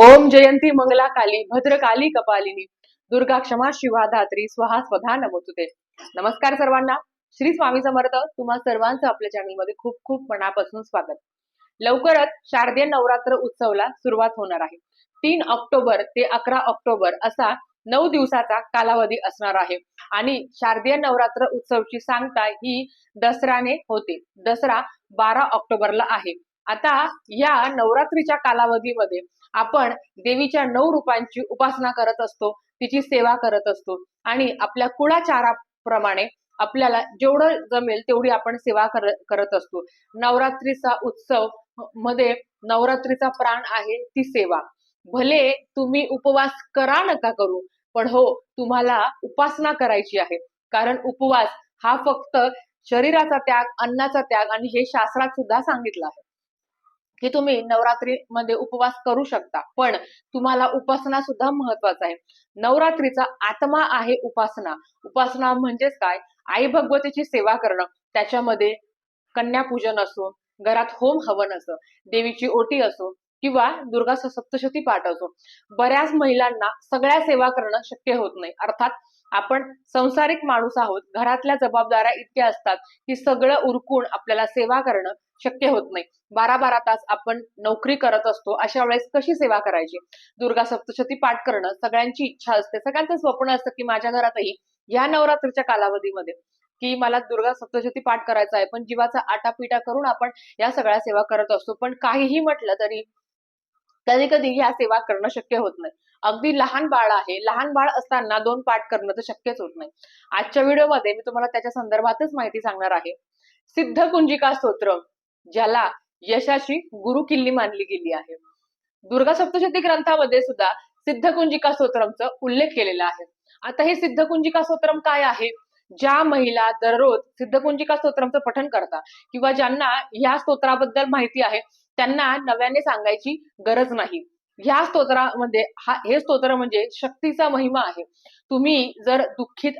ओम जयंती मंगला काली भद्रकाली कपालिनी दुर्गा क्षमा शिवा धात्री स्वहा स्वधा नमोतुते नमस्कार सर्वांना. श्री स्वामी समर्थ तुम्हा सर्वांचं आपल्या चॅनलमध्ये खूप खूप मनापासून स्वागत. लवकरच शारदीय नवरात्र उत्सवला सुरुवात होणार आहे. तीन ऑक्टोबर ते अकरा ऑक्टोबर असा नऊ दिवसाचा कालावधी असणार आहे. आणि शारदीय नवरात्र उत्सवची सांगता ही दसऱ्याने होते. दसरा बारा ऑक्टोबरला आहे. आता या नवरात्रीच्या कालावधीमध्ये आपण देवीच्या नऊ रूपांची उपासना करत असतो तिची सेवा करत असतो आणि आपल्या कुळाचाराप्रमाणे आपल्याला जेवढं जमेल तेवढी आपण सेवा कर- करत असतो. नवरात्रीचा उत्सवमध्ये नवरात्रीचा प्राण आहे ती सेवा. भले तुम्ही उपवास करा नका करू पण हो तुम्हाला उपासना करायची आहे. कारण उपवास हा फक्त शरीराचा त्याग अन्नाचा त्याग आणि हे शास्त्रात सुद्धा सांगितलं आहे. की तुम्ही नवरात्रीमध्ये उपवास करू शकता. पण तुम्हाला उपासना सुद्धा महत्त्वाचा आहे. नवरात्रीचा आत्मा आहे उपासना. उपासना म्हणजेच काय? आई भगवतीची सेवा करणं. त्याच्यामध्ये कन्यापूजन असो घरात होम हवन असो देवीची ओटी असो किंवा दुर्गा स- सप्तशती पाठ असो. बऱ्याच महिलांना सगळ्या सेवा करणं शक्य होत नाही. अर्थात आपण संसारिक माणूस आहोत. घरातल्या जबाबदाऱ्या इतक्या असतात की सगळं उरकून आपल्याला सेवा करणं शक्य होत नाही. बारा बारा तास आपण नोकरी करत असतो अशा वेळेस कशी सेवा करायची? दुर्गा सप्तशती पाठ करणं सगळ्यांची इच्छा असते. सगळ्यांचं स्वप्न असतं की माझ्या घरातही या नवरात्रीच्या कालावधीमध्ये की मला दुर्गा सप्तशती पाठ करायचा आहे. पण जीवाचा आटापिटा करून आपण या सगळ्या सेवा करत असतो. पण काहीही म्हटलं तरी कधी कधी ह्या सेवा करणं शक्य होत नाही. अगदी लहान बाळ आहे लहान बाळ असताना दोन पाठ करणं तर शक्यच होत नाही. आजच्या व्हिडिओमध्ये मी तुम्हाला त्याच्या संदर्भातच माहिती सांगणार आहे. सिद्ध कुंजिका स्तोत्र ज्याला यशाची गुरु किल्ली मानली गेली आहे. दुर्गा सप्तशती ग्रंथामध्ये सुद्धा सिद्ध कुंजिका स्तोत्रमचा उल्लेख केलेला आहे. आता हे सिद्ध कुंजिका स्तोत्रम काय आहे? ज्या महिला दररोज सिद्ध कुंजिका स्तोत्रमचं पठण करतात किंवा ज्यांना ह्या स्तोत्राबद्दल माहिती आहे त्यांना नव्याने सांगायची गरज नाही. ह्या स्तोत्रामध्ये हा हे स्तोत्र म्हणजे शक्तीचा महिमा आहे. तुम्ही जर दुःखित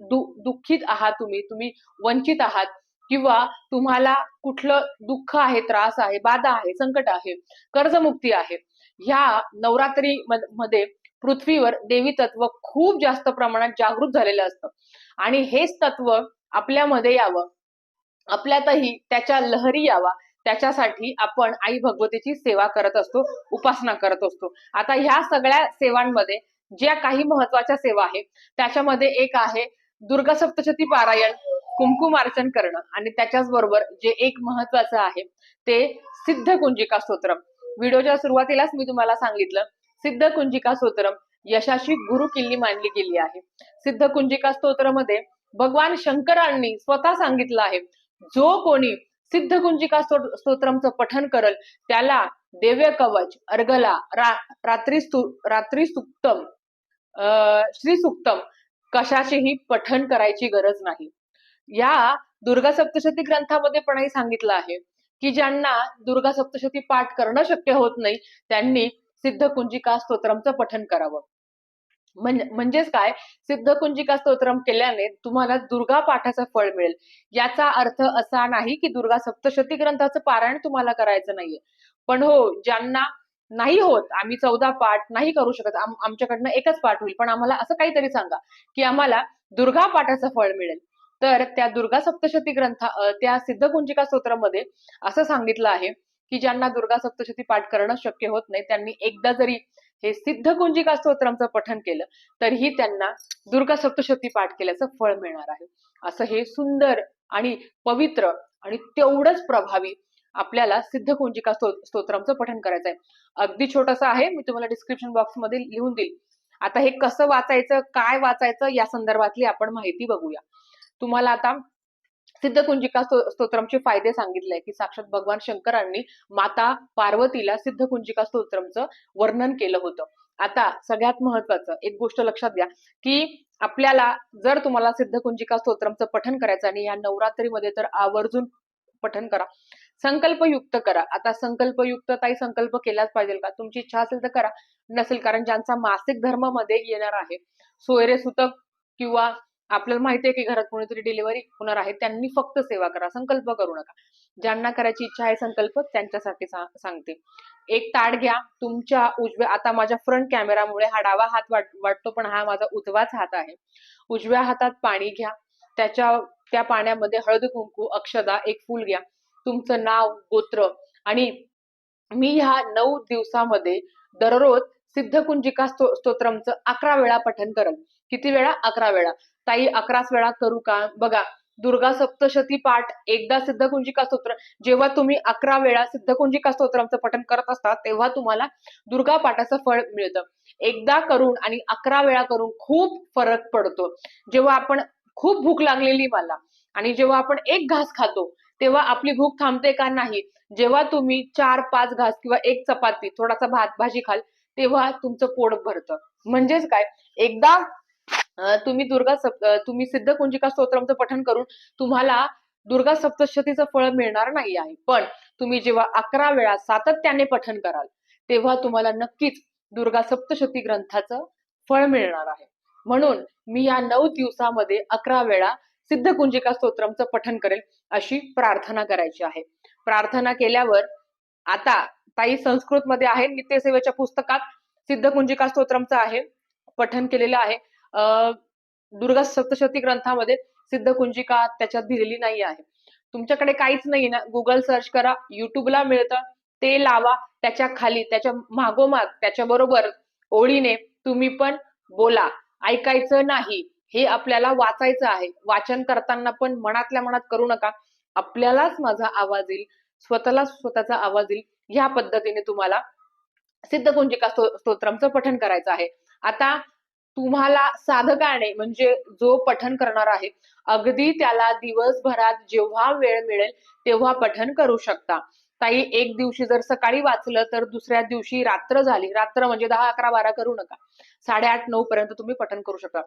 दु- दुःखित आहात तुम्ही तुम्ही वंचित आहात किंवा तुम्हाला कुठलं दुःख आहे त्रास आहे बाधा आहे संकट आहे कर्जमुक्ती आहे ह्या नवरात्री मध्ये पृथ्वीवर देवी तत्व खूप जास्त प्रमाणात जागृत झालेलं असतं. आणि हेच तत्व आपल्यामध्ये यावं. आपल्यातही त्याच्या लहरी यावा. त्याच्यासाठी आपण आई भगवतीची सेवा करत असतो उपासना करत असतो. आता ह्या सगळ्या सेवांमध्ये ज्या काही महत्त्वाच्या सेवा आहेत त्याच्यामध्ये एक आहे दुर्गा सप्तशती पारायण कुंकुमार्चन करणं. आणि त्याच्याच बरोबर जे एक महत्वाचं आहे ते सिद्ध कुंजिका स्तोत्रम. व्हिडिओच्या सुरुवातीलाच मी तुम्हाला सांगितलं सिद्ध कुंजिका स्तोत्रम यशाची गुरु किल्ली मानली गेली आहे. सिद्ध कुंजिका स्तोत्रमध्ये भगवान शंकरांनी स्वतः सांगितलं आहे जो कोणी सिद्ध कुंजिका स्तोत्रमचं पठन करल. त्याला देव्य कवच अर्गला रा, रात्री रात्री सुक्तम अं, श्री सुक्तम कशाचेही पठन करायची गरज नाही. या दुर्गा सप्तशती ग्रंथामध्ये पण सांगितलं आहे की ज्यांना दुर्गा सप्तशती पाठ करणं शक्य होत नाही त्यांनी सिद्ध कुंजिका स्तोत्रमचं पठन करावं. म्हणजेच काय? सिद्धकुंजिका स्तोत्रम केल्याने तुम्हाला दुर्गा पाठाचं फळ मिळेल. याचा अर्थ असा नाही की दुर्गा सप्तशती ग्रंथाचं पारायण तुम्हाला करायचं नाहीये. पण हो ज्यांना नाही होत आम्ही चौदा पाठ नाही करू शकत आम- आमच्याकडनं एकच पाठ होईल. पण आम्हाला असं काहीतरी सांगा की आम्हाला दुर्गा पाठाचं फळ मिळेल. तर त्या दुर्गा सप्तशती ग्रंथा त्या सिद्धकुंजिका स्तोत्रामध्ये असं सांगितलं आहे की ज्यांना दुर्गा सप्तशती पाठ करणं शक्य होत नाही त्यांनी एकदा जरी हे सिद्ध कुंजिका स्तोत्रांचं पठन केलं तरीही त्यांना दुर्गा सप्तशती पाठ केल्याचं फळ मिळणार आहे. असं हे सुंदर आणि पवित्र आणि तेवढंच प्रभावी आपल्याला सिद्ध कुंजिका स्तोत्रांचं पठन करायचं आहे अगदी छोटंसं आहे मी तुम्हाला डिस्क्रिप्शन बॉक्समध्ये लिहून देईल. आता हे कसं वाचायचं काय वाचायचं या संदर्भातली आपण माहिती बघूया. तुम्हाला आता सिद्ध कुंजिका स्तोत्रमचे फायदे सांगितले की साक्षात भगवान शंकरांनी माता पार्वतीला सिद्ध कुंजिका स्तोत्रमचं वर्णन केलं होतं. आता सगळ्यात महत्वाचं एक गोष्ट लक्षात घ्या की आपल्याला जर तुम्हाला सिद्ध कुंजिका स्तोत्रमचं पठन करायचं आणि या नवरात्रीमध्ये तर आवर्जून पठन करा. संकल्पयुक्त करा. आता संकल्पयुक्त काही संकल्प केलाच पाहिजे का? तुमची इच्छा असेल तर करा. नसेल कारण ज्यांचा मासिक धर्मामध्ये येणार आहे सोयरे सुतक किंवा आपल्याला माहिती आहे की घरात कोणीतरी डिलिव्हरी होणार आहे त्यांनी फक्त सेवा करा संकल्प करू नका. ज्यांना करायची इच्छा आहे संकल्प त्यांच्यासाठी सा- सांगते. एक ताट घ्या तुमच्या उजव्या आता माझ्या फ्रंट कॅमेरामुळे हा डावा हात वाटतो पण हा माझा उजवाच हात आहे. उजव्या हातात पाणी घ्या त्याच्या त्या पाण्यामध्ये हळद कुंकू अक्षदा एक फूल घ्या. तुमचं नाव गोत्र आणि मी ह्या नऊ दिवसामध्ये दररोज सिद्धकुंजिका स्तो स्तोत्रमचं अकरा वेळा पठन करल किती वेळा? अकरा वेळा. ताई अकराच वेळा करू का? बघा दुर्गा सप्तशती पाठ एकदा सिद्धकुंजिका स्तोत्र जेव्हा तुम्ही अकरा वेळा सिद्धकुंजिका स्तोत्रांचं पठन करत असता तेव्हा तुम्हाला दुर्गा पाठाचं फळ मिळतं. एकदा करून आणि अकरा वेळा करून खूप फरक पडतो. जेव्हा आपण खूप भूक लागलेली मला आणि जेव्हा आपण एक घास खातो तेव्हा आपली भूक थांबते का नाही? जेव्हा तुम्ही चार पाच घास किंवा एक चपाती थोडासा भात भाजी खाल तेव्हा तुमचं पोट भरतं. म्हणजेच काय? एकदा तुम्ही दुर्गा सप्त तुम्ही सिद्ध कुंजिका स्तोत्रमचं पठन करून तुम्हाला दुर्गा सप्तशतीचं फळ मिळणार नाही आहे. पण तुम्ही जेव्हा अकरा वेळा सातत्याने पठन कराल तेव्हा तुम्हाला नक्कीच दुर्गा सप्तशती ग्रंथाचं फळ मिळणार आहे. म्हणून मी या नऊ दिवसामध्ये अकरा वेळा सिद्ध कुंजिका स्तोत्रमचं पठन करेल अशी प्रार्थना करायची आहे. प्रार्थना केल्यावर आता ताई संस्कृत मध्ये आहे नित्यसेवेच्या पुस्तकात सिद्ध कुंजिका स्तोत्रमचं आहे पठन केलेलं आहे. दुर्गा सप्तशती ग्रंथामध्ये सिद्धकुंजिका त्याच्यात दिलेली नाही आहे. तुमच्याकडे काहीच नाही ना. गुगल सर्च करा युट्यूबला मिळतं ते लावा त्याच्याखाली त्याच्या मागोमाग त्याच्या बरोबर ओळीने तुम्ही पण बोला. ऐकायचं नाही. हे आपल्याला वाचायचं आहे. वाचन करताना पण मनातल्या मनात करू नका. आपल्यालाच माझा आवाज येईल. स्वतःला स्वतःचा आवाज येईल. ह्या पद्धतीने तुम्हाला सिद्धकुंजिका कुंजिका स्तोत्रमचं पठन करायचं आहे. आता तुम्हाला साधकाने म्हणजे जो पठन करणार आहे अगदी त्याला दिवसभरात जेव्हा वेळ मिळेल तेव्हा पठन करू शकता. ताई एक दिवशी जर सकाळी वाचलं तर दुसऱ्या दिवशी रात्र झाली. रात्र म्हणजे दहा अकरा बारा करू नका. साडेआठ नऊ पर्यंत तुम्ही पठन करू शकता.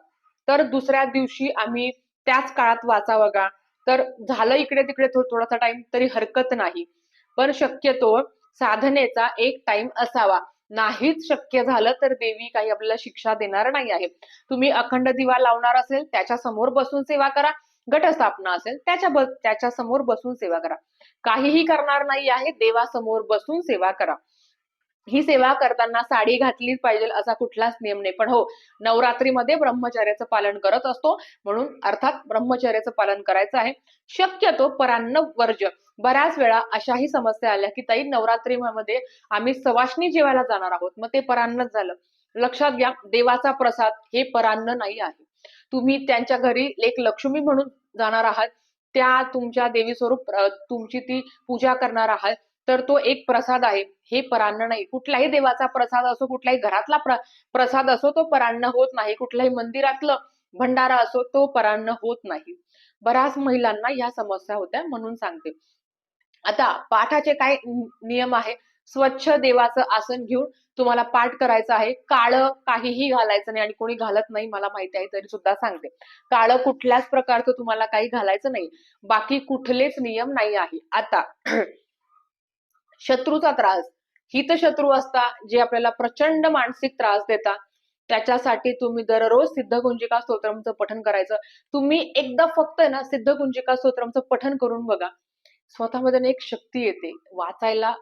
तर दुसऱ्या दिवशी आम्ही त्याच काळात वाचावं का? तर झालं इकडे तिकडे थोडासा टाइम तरी हरकत नाही. पण शक्यतो साधनेचा एक टाइम असावा. नाहीच शक्य झालं तर देवी काही आपल्याला शिक्षा देणार नाही आहे. तुम्ही अखंड दिवा लावणार असेल त्याच्यासमोर बसून सेवा करा. घटस्थापना असेल त्याच्या त्याच्यासमोर बसून सेवा करा. काहीही करणार नाही आहे देवासमोर बसून सेवा करा. ही सेवा करताना साडी घातलीच पाहिजे असा कुठलाच नियम नाही. पण हो नवरात्रीमध्ये ब्रह्मचर्याचं पालन करत असतो. म्हणून अर्थात ब्रह्मचर्याचं पालन करायचं आहे. शक्यतो परान्न वर्ज बऱ्याच वेळा अशाही समस्या आल्या की ताई नवरात्रीमध्ये आम्ही सवाष्णी जेवायला जाणार आहोत. मग ते परान्नच झालं. लक्षात घ्या देवाचा प्रसाद हे परान्न नाही आहे. तुम्ही त्यांच्या घरी एक लक्ष्मी म्हणून जाणार आहात. त्या तुमच्या देवी स्वरूप तुमची ती पूजा करणार आहात. तर तो एक प्रसाद आहे. हे परान्न नाही. कुठल्याही देवाचा प्रसाद असो कुठलाही घरातला प्र, प्रसाद असो तो परान्न होत नाही. कुठल्याही मंदिरातलं भंडारा असो तो परान्न होत नाही. बऱ्याच महिलांना ह्या समस्या होत्या म्हणून सांगते. आता पाठाचे काय नियम आहे? स्वच्छ देवाचं आसन घेऊन तुम्हाला पाठ करायचं आहे. काळं काहीही घालायचं नाही आणि कोणी घालत नाही मला माहिती आहे तरी सुद्धा सांगते. काळं कुठल्याच प्रकारचं तुम्हाला काही घालायचं नाही. बाकी कुठलेच नियम नाही आहे. आता शत्रूचा त्रास. हितशत्रू असता जे आपल्याला प्रचंड मानसिक त्रास देतात त्याच्यासाठी तुम्ही दररोज सिद्धकुंजिका स्तोत्रमचं पठन करायचं. तुम्ही एकदा फक्त ना सिद्धकुंजिका स्तोत्रमचं पठन करून बघा. स्वतःमध्ये एक शक्ती येते. वाचायला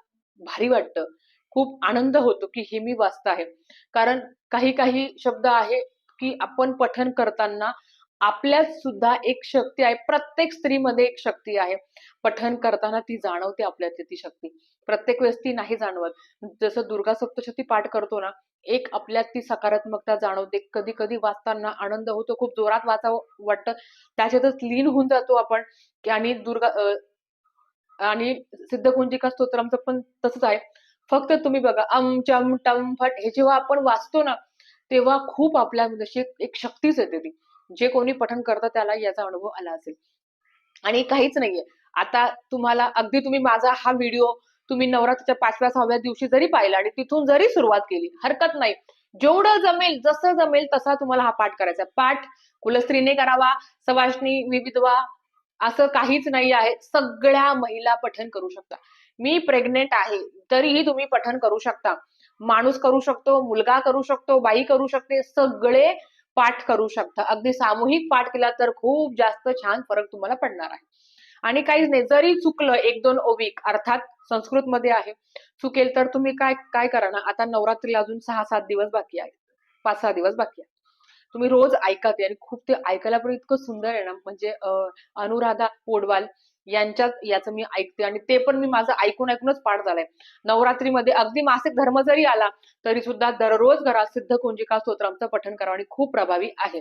भारी वाटतं. खूप आनंद होतो की हे मी वाचत आहे. कारण काही काही शब्द आहे की आपण पठन करताना आपल्यात सुद्धा एक शक्ती आहे. प्रत्येक स्त्रीमध्ये एक शक्ती आहे. पठन करताना ती जाणवते आपल्यात ती शक्ती. प्रत्येक वेळेस ती नाही जाणवत. जसं दुर्गा सप्तशती पाठ करतो ना एक आपल्यात ती सकारात्मकता जाणवते. कधी कधी वाचताना आनंद होतो खूप जोरात वाचावं वाटतं. त्याच्यातच लीन होऊन जातो आपण. आणि दुर्गा आणि सिद्धकुंजिका स्तोत्रमचं पण तसंच आहे. फक्त तुम्ही बघा अम चम टम फट हे जेव्हा आपण वाचतो ना तेव्हा खूप आपल्या एक शक्तीच येते ती. जे कोणी पठन करतं त्याला याचा अनुभव आला असेल. आणि काहीच नाहीये. आता तुम्हाला अगदी तुम्ही माझा हा व्हिडिओ तुम्ही नवरात्रीच्या पाचव्या सहाव्या दिवशी जरी पाहिला आणि तिथून जरी सुरुवात केली हरकत नाही. जेवढं जमेल जसं जमेल तसा तुम्हाला हा पाठ करायचा पाठ कुलस्त्रीने करावा सवाष्णी विविधवा असं काहीच नाही आहे. सगळ्या महिला पठन करू शकता. मी प्रेग्नेंट आहे तरीही तुम्ही पठन करू शकता. माणूस करू शकतो मुलगा करू शकतो बाई करू शकते सगळे पाठ करू शकता. अगदी सामूहिक पाठ केला तर खूप जास्त छान फरक तुम्हाला पडणार आहे. आणि काहीच नाही जरी चुकलं एक दोन ओविक अर्थात संस्कृत मध्ये आहे चुकेल तर तुम्ही काय काय करा ना आता नवरात्रीला अजून सहा सात दिवस बाकी आहेत. पाच सहा दिवस बाकी आहे तुम्ही रोज ऐका ते आणि खूप ते ऐकायला पण इतकं सुंदर आहे ना म्हणजे अनुराधा पोडवाल यांच्यात याचं मी ऐकते आणि ते पण मी माझं ऐकून ऐकूनच पाठ झालंय. नवरात्रीमध्ये अगदी मासिक धर्म जरी आला तरी सुद्धा दररोज घरात सिद्ध कुंजिका स्तोत्रांचं पठण करावं आणि खूप प्रभावी आहे.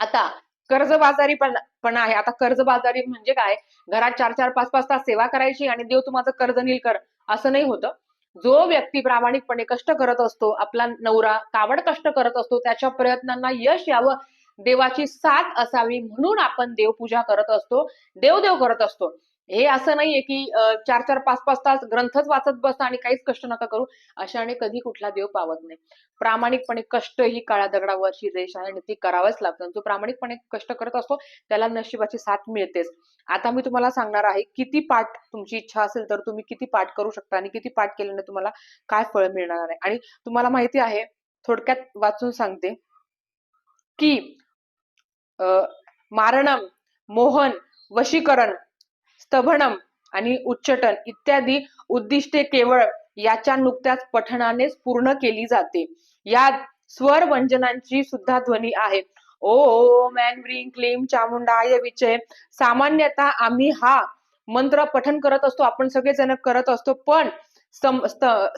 आता कर्जबाजारी पण पण आहे. आता कर्जबाजारी म्हणजे काय? घरात चार चार पाच पाच तास सेवा करायची आणि देव तुम्हाला कर्ज नील कर असं नाही होतं. जो व्यक्ती प्रामाणिकपणे कष्ट करत असतो आपला नवरा कावड कष्ट करत असतो त्याच्या प्रयत्नांना यश यावं देवाची साथ असावी म्हणून आपण देवपूजा करत असतो देवदेव करत असतो. हे असं नाहीये की चार चार पाच पाच तास ग्रंथच वाचत बसता आणि काहीच कष्ट नका करू अशाने कधी कुठला देव पावत नाही. प्रामाणिकपणे कष्ट ही काळ्या दगडावरची रेष आहे आणि ती करावंच लागतं. जो प्रामाणिकपणे कष्ट करत असतो त्याला नशिबाची साथ मिळतेच. आता मी तुम्हाला सांगणार आहे किती पाठ तुमची इच्छा असेल तर तुम्ही किती पाठ करू शकता आणि किती पाठ केल्याने तुम्हाला काय फळ मिळणार आहे. आणि तुम्हाला माहिती आहे थोडक्यात वाचून सांगते की मारणम मोहन वशीकरण स्तभनम आणि उच्चटन इत्यादी उद्दिष्टे केवळ याच्या नुकत्याच पठणानेच पूर्ण केली जाते. यात स्वर व्यंजनांची सुद्धा ध्वनी आहे. ओ ऐं क्लेम चामुंडा चामुंडाय विचय. सामान्यतः आम्ही हा मंत्र पठन करत असतो आपण सगळेजण करत असतो पण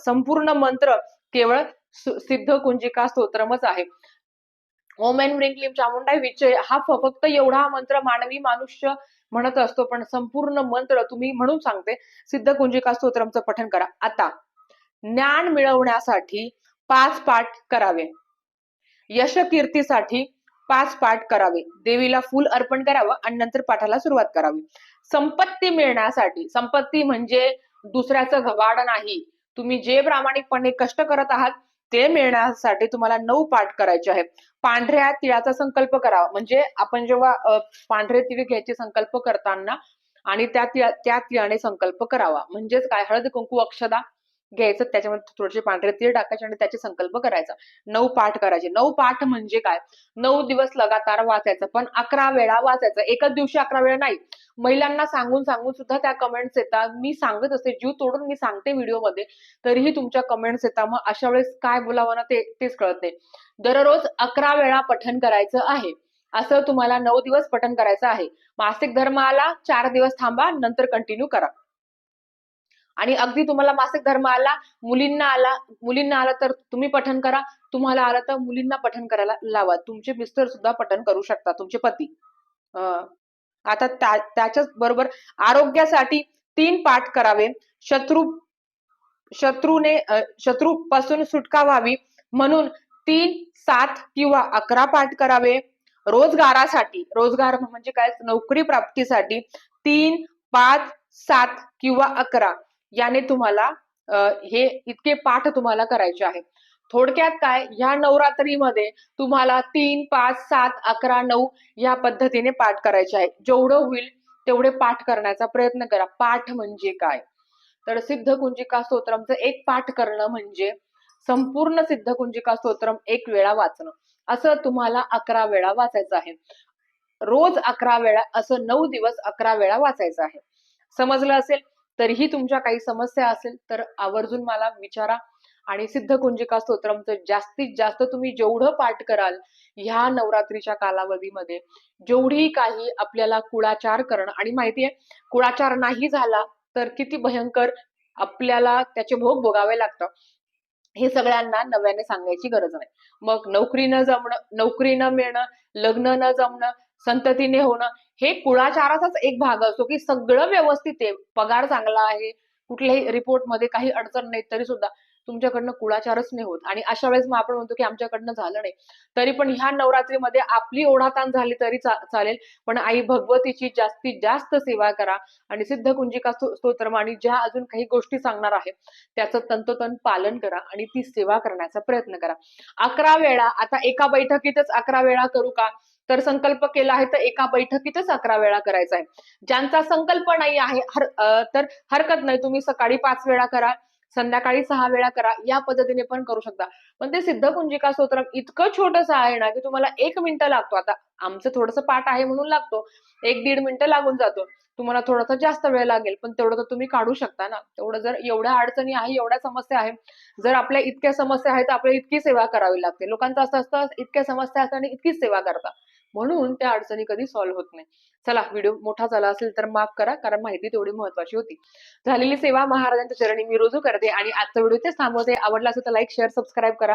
संपूर्ण मंत्र केवळ सिद्ध कुंजिका स्तोत्रमच आहे. ओम एन ह्रीं चामुंडाय विचय हा फ- फक्त एवढा मंत्र मानवी मनुष्य म्हणत असतो पण संपूर्ण मंत्र तुम्ही म्हणून सांगते. सिद्ध कुंजिका स्तोत्रमचं पठन करा. आता ज्ञान मिळवण्यासाठी पाच पाठ करावे. यश कीर्तीसाठी पाच पाठ करावे. देवीला फूल अर्पण करावं आणि नंतर पाठाला सुरुवात करावी. संपत्ती मिळण्यासाठी संपत्ती म्हणजे दुसऱ्याचं घवाड नाही. तुम्ही जे प्रामाणिकपणे कष्ट करत आहात ते मिळण्यासाठी तुम्हाला नऊ पाठ करायचे आहेत. पांढऱ्या तिळाचा संकल्प करावा म्हणजे आपण जेव्हा पांढरे तिळ घ्यायचे संकल्प करताना आणि त्या तिळा त्या तिळाने संकल्प करावा. म्हणजेच काय? हळद कुंकू अक्षदा घ्यायचं त्याच्यामध्ये थोडेसे पांढरे तीळ टाकायचे आणि त्याचे संकल्प करायचा. नऊ पाठ करायचे. नऊ पाठ म्हणजे काय? नऊ दिवस लगातार वाचायचं पण अकरा वेळा वाचायचं. एकाच दिवशी अकरा वेळा नाही. महिलांना सांगून सांगून सुद्धा त्या कमेंट्स येतात. मी सांगत असते जीव तोडून मी सांगते व्हिडिओमध्ये. तरीही तुमच्या कमेंट्स येतात. मग अशा वेळेस काय बोलावं ना ते तेच कळत नाही. दररोज अकरा वेळा पठन करायचं आहे. असं तुम्हाला नऊ दिवस पठन करायचं आहे. मासिक धर्माला चार दिवस थांबा नंतर कंटिन्यू करा. आणि अगदी तुम्हाला मासिक धर्म आला मुलींना आला मुलींना आला तर तुम्ही पठन करा तुम्हाला आला तर मुलींना पठन करायला लावा. तुमचे मिस्टर सुद्धा पठन करू शकता तुमचे पती. अं, आता त्याच्याच बरोबर आरोग्यासाठी तीन पाठ करावे. शत्रू शत्रूने शत्रू पासून सुटका व्हावी म्हणून तीन सात किंवा अकरा पाठ करावे. रोजगारासाठी रोजगार म्हणजे काय? नोकरी प्राप्तीसाठी तीन पाच सात किंवा अकरा. याने तुम्हाला हे इतके पाठ तुम्हाला करायचे आहेत. थोडक्यात काय ह्या नवरात्रीमध्ये तुम्हाला तीन पाच सात अकरा नऊ या पद्धतीने पाठ करायचे आहे जेवढं होईल तेवढे पाठ करण्याचा प्रयत्न करा. पाठ म्हणजे काय? तर सिद्ध कुंजिका स्तोत्रमचं एक पाठ करणं म्हणजे संपूर्ण सिद्ध कुंजिका स्तोत्रम एक वेळा वाचणं. असं तुम्हाला अकरा वेळा वाचायचं आहे. रोज अकरा वेळा असं नऊ दिवस अकरा वेळा वाचायचं आहे. समजलं असेल? तरीही तुमच्या काही समस्या असेल तर आवर्जून मला विचारा. आणि सिद्ध कुंजिका स्तोत्रमचं जास्तीत जास्त तुम्ही जेवढं पाठ कराल ह्या नवरात्रीच्या कालावधीमध्ये जेवढी काही आपल्याला कुळाचार करणं आणि माहितीये कुळाचार नाही झाला तर किती भयंकर आपल्याला त्याचे भोग भोगावे लागतात. हे सगळ्यांना नव्याने सांगायची गरज नाही. मग नोकरी न जमणं नोकरी न मिळणं लग्न न जमणं संततीने होणं हे कुळाचाराचाच एक भाग असतो की सगळं व्यवस्थित आहे. पगार चांगला आहे कुठल्याही रिपोर्टमध्ये काही अडचण नाही तरी सुद्धा तुमच्याकडनं कुळाचारच नाही होत. आणि अशा वेळेस मग आपण म्हणतो की आमच्याकडनं झालं नाही. तरी पण ह्या नवरात्रीमध्ये आपली ओढाताण झाली तरी चा- चालेल. पण आई भगवतीची जास्तीत जास्त सेवा करा आणि सिद्ध कुंजिका स्तो- स्तोत्रम आणि ज्या अजून काही गोष्टी सांगणार आहे त्याचं तंतोतंत पालन करा आणि ती सेवा करण्याचा प्रयत्न करा. अकरा वेळा आता एका बैठकीतच अकरा वेळा करू का? तर संकल्प केला आहे तर एका बैठकीतच अकरा वेळा करायचा आहे. ज्यांचा संकल्प नाही आहे हर तर हरकत नाही. तुम्ही सकाळी पाच वेळा करा संध्याकाळी सहा वेळा करा या पद्धतीने पण करू शकता. पण ते सिद्ध कुंजिका स्तोत्र इतकं छोटस आहे ना की तुम्हाला एक मिनिट लागतो. आता आमचं थोडस पाठ आहे म्हणून लागतो. एक दीड मिनिटं लागून जातो. तुम्हाला थोडासा जास्त वेळ लागेल पण तेवढं तर तुम्ही काढू शकता ना. तेवढं जर एवढ्या अडचणी आहे एवढ्या समस्या आहे जर आपल्या इतक्या समस्या आहेत तर आपल्याला इतकी सेवा करावी लागते. लोकांचं असं असतं इतक्या समस्या असतात आणि इतकीच सेवा करतात म्हणून त्या अडचणी कधी सॉल्व्ह होत नाही. चला व्हिडिओ मोठा झाला असेल तर माफ करा कारण माहिती तेवढी महत्वाची होती. झालेली सेवा महाराजांच्या चरणी मी रुजू करते आणि आजचा व्हिडिओ तेच थांबवते. आवडला असेल तर लाईक शेअर सबस्क्राईब करा.